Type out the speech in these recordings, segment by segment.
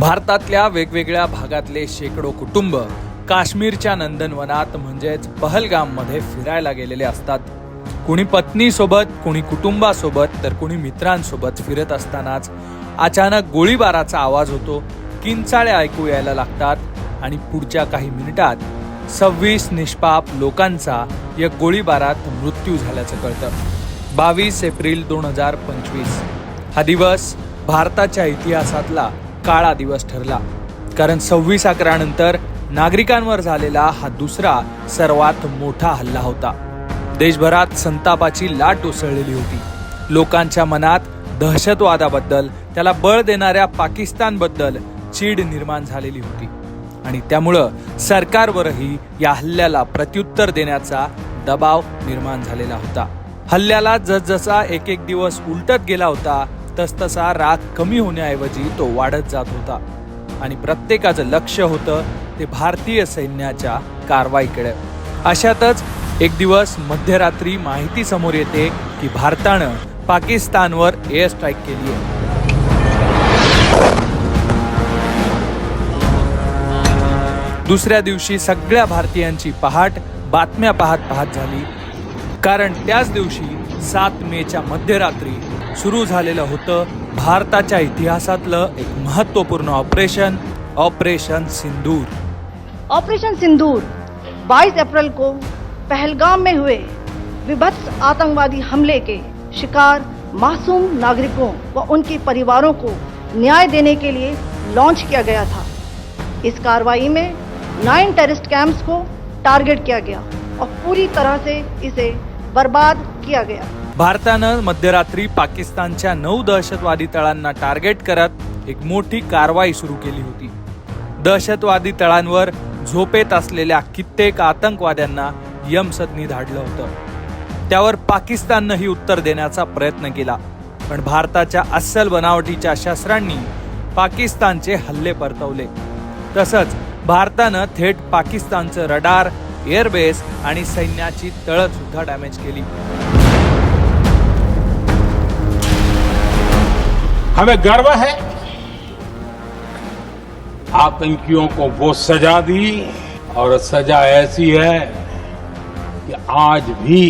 भारतातल्या वेगवेगळ्या भागातले शेकडो कुटुंब काश्मीरच्या नंदनवनात म्हणजेच पहलगाममध्ये फिरायला गेलेले असतात. कुणी पत्नीसोबत कुणी कुटुंबासोबत तर कुणी मित्रांसोबत फिरत असतानाच अचानक गोळीबाराचा आवाज होतो. किंचाळे ऐकू यायला लागतात आणि पुढच्या काही मिनिटात सव्वीस निष्पाप लोकांचा या गोळीबारात मृत्यू झाल्याचं कळतं. बावीस एप्रिल दोन हजार पंचवीस हा दिवस भारताच्या इतिहासातला काळा दिवस ठरला. कारण सव्वीस अकरानंतर नागरिकांवर झालेला हा दुसरा सर्वात मोठा हल्ला होता. देशभरात संतापाची लाट उसळलेली होती. लोकांच्या मनात दहशतवादाबद्दल त्याला बळ देणाऱ्या पाकिस्तानबद्दल चीड निर्माण झालेली होती. आणि त्यामुळं सरकारवरही या हल्ल्याला प्रत्युत्तर देण्याचा दबाव निर्माण झालेला होता. हल्ल्याला जसजसा एक एक दिवस उलटत गेला होता तसतसा राग कमी होण्याऐवजी तो वाढत जात होता. आणि प्रत्येकाचं लक्ष होतं ते भारतीय सैन्याच्या कारवाईकडे. अशातच एक दिवस मध्यरात्री माहिती समोर येते की भारतानं पाकिस्तानवर एअर स्ट्राईक केली आहे दुसऱ्या दिवशी सगळ्या भारतीयांची पहाट बातम्या पाहत पाहत झाली. कारण त्याच दिवशी सात मेच्या मध्यरात्री सुरू झालेलं होतं भारताच्या इतिहासातलं एक महत्त्वपूर्ण operation operation Sindoor. Operation Sindoor 22 अप्रैल को पहलगाम में हुए विभत्स आतंकवादी हमले के शिकार मासूम नागरिकों व उनके परिवारों को न्याय देने के लिए लॉन्च किया गया था। इस कार्रवाई में नाइन टेररिस्ट कैंप्स को टारगेट किया गया और पूरी तरह से इसे बर्बाद किया गया। भारतानं मध्यरात्री पाकिस्तानच्या नऊ दहशतवादी तळांना टार्गेट करत एक मोठी कारवाई सुरू केली होती. दहशतवादी तळांवर झोपेत असलेल्या कित्येक आतंकवाद्यांना यमसदनी धाडलं होतं. त्यावर पाकिस्ताननंही उत्तर देण्याचा प्रयत्न केला पण भारताच्या अस्सल बनावटीच्या शस्त्रांनी पाकिस्तानचे हल्ले परतवले. तसंच भारतानं थेट पाकिस्तानचं रडार एअरबेस आणि सैन्याची तळं सुद्धा डॅमेज केली. हमें गर्व है। आतंकियों को वो सजा दी और सजा ऐसी है कि आज भी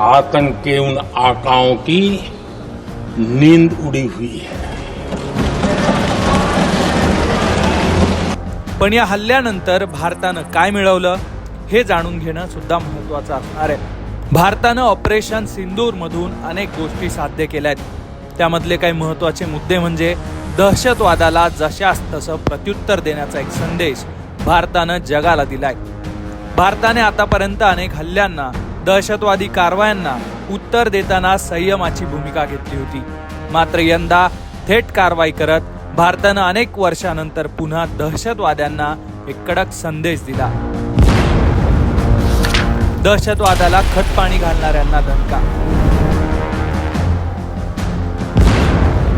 आतंक के उन आकाओं की नींद उड़ी हुई है। पण या हल्ल्यानंतर भारतानं काय मिळवलं हे जाणून घेणं सुद्धा महत्वाचं असणार आहे. भारतानं ऑपरेशन सिंदूर मधून अनेक गोष्टी साध्य केल्या आहेत त्यामधले काही महत्त्वाचे मुद्दे म्हणजे दहशतवादाला जशास तसं प्रत्युत्तर देण्याचा एक संदेश भारतानं जगाला दिलाय. भारताने आतापर्यंत अनेक हल्ल्यांना दहशतवादी कारवायांना उत्तर देताना संयमाची भूमिका घेतली होती. मात्र यंदा थेट कारवाई करत भारतानं अनेक वर्षानंतर पुन्हा दहशतवाद्यांना एक कडक संदेश दिला. दहशतवादाला खतपाणी घालणाऱ्यांना दणका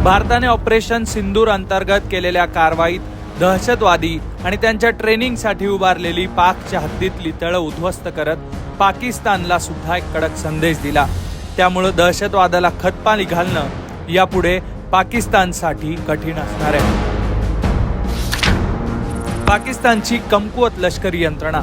भारताने ऑपरेशन सिंदूर अंतर्गत केलेल्या कारवाईत दहशतवादी आणि त्यांच्या ट्रेनिंगसाठी उभारलेली पाकच्या हद्दीतली तळं उद्ध्वस्त करत पाकिस्तानला सुद्धा एक कडक संदेश दिला. त्यामुळं दहशतवादाला खतपाणी घालणं यापुढे पाकिस्तानसाठी कठीण असणार आहे. पाकिस्तानची कमकुवत लष्करी यंत्रणा.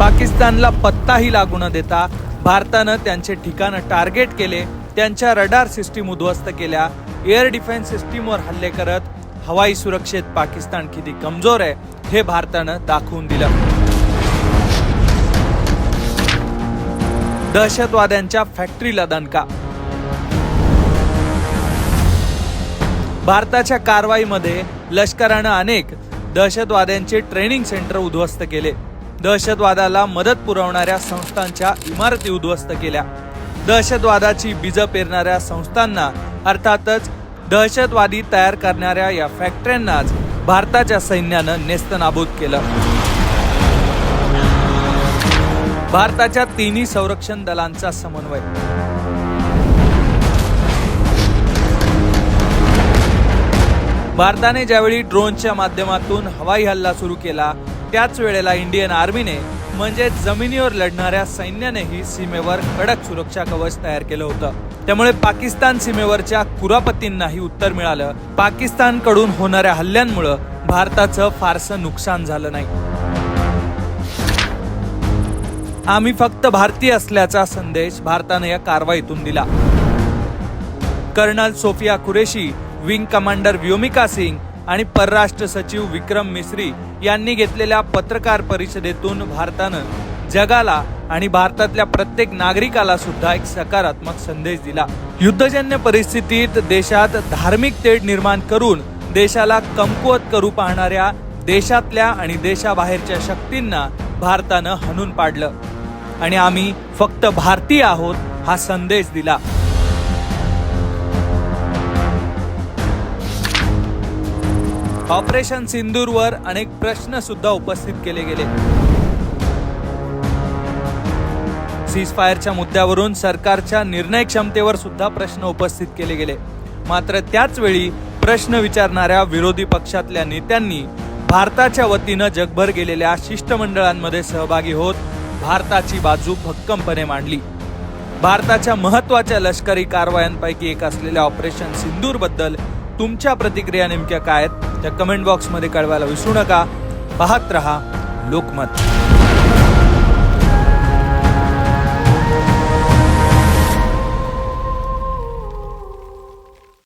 पाकिस्तानला पत्ताही लागू न देता भारतानं त्यांचे ठिकाणं टार्गेट केले त्यांच्या रडार सिस्टीम उद्ध्वस्त केल्या. एअर डिफेन्स सिस्टीमवर हल्ले करत हवाई सुरक्षेत पाकिस्तान किती कमजोर आहे हे भारतानं दाखवून दिलं. दहशतवाद्यांच्या फॅक्टरीला दणका. भारताच्या कारवाईमध्ये लष्करानं अनेक दहशतवाद्यांचे ट्रेनिंग सेंटर उद्ध्वस्त केले. दहशतवादाला मदत पुरवणाऱ्या संस्थांच्या इमारती उद्ध्वस्त केल्या. दहशतवादाची बीज पेरणाऱ्या संस्थांना अर्थातच दहशतवादी तयार करणाऱ्या या फॅक्टऱ्यांनाच भारताच्या सैन्यानं नेस्तनाबूत केलं. भारताच्या तिन्ही संरक्षण दलांचा समन्वय. भारताने ज्यावेळी ड्रोनच्या माध्यमातून हवाई हल्ला सुरू केला त्याच वेळेला इंडियन आर्मीने म्हणजे जमिनीवर लढणाऱ्या सैन्यानेही सीमेवर कडक सुरक्षा कवच तयार केलं होतं. त्यामुळे पाकिस्तान सीमेवरच्या कुरापतींनाही उत्तर मिळालं. पाकिस्तानकडून होणाऱ्या हल्ल्यांमुळं भारताचं फारसं नुकसान झालं नाही. आम्ही फक्त भारतीय असल्याचा संदेश भारताने या कारवाईतून दिला. Colonel Sofiya Qureshi wing commander Vyomika Singh आणि परराष्ट्र सचिव विक्रम मिश्री यांनी घेतलेल्या पत्रकार परिषदेतून भारतानं जगाला आणि भारतातल्या प्रत्येक नागरिकाला सुद्धा एक सकारात्मक संदेश दिला. युद्धजन्य परिस्थितीत देशात धार्मिक तेढ निर्माण करून देशाला कमकुवत करू पाहणाऱ्या देशातल्या आणि देशाबाहेरच्या शक्तींना भारतानं हणून पाडलं. आणि आम्ही फक्त भारतीय आहोत हा संदेश दिला. ऑपरेशन सिंदूरवर अनेक प्रश्न सुद्धा उपस्थित केले गेले. सीज फायरच्या मुद्द्यावरून सरकारच्या निर्णय क्षमतेवर सुद्धा प्रश्न उपस्थित केले गेले. मात्र त्याच वेळी प्रश्न विचारणाऱ्या विरोधी पक्षातल्या नेत्यांनी भारताच्या वतीनं जगभर गेलेल्या शिष्टमंडळांमध्ये सहभागी होत भारताची बाजू भक्कमपणे मांडली. भारताच्या महत्त्वाच्या लष्करी कारवायांपैकी एक असलेल्या ऑपरेशन सिंदूरबद्दल तुमच्या प्रतिक्रिया नेमक्या काय आहेत? त्या कमेंट बॉक्समध्ये कळवायला विसरू नका. पाहत रहा लोकमत.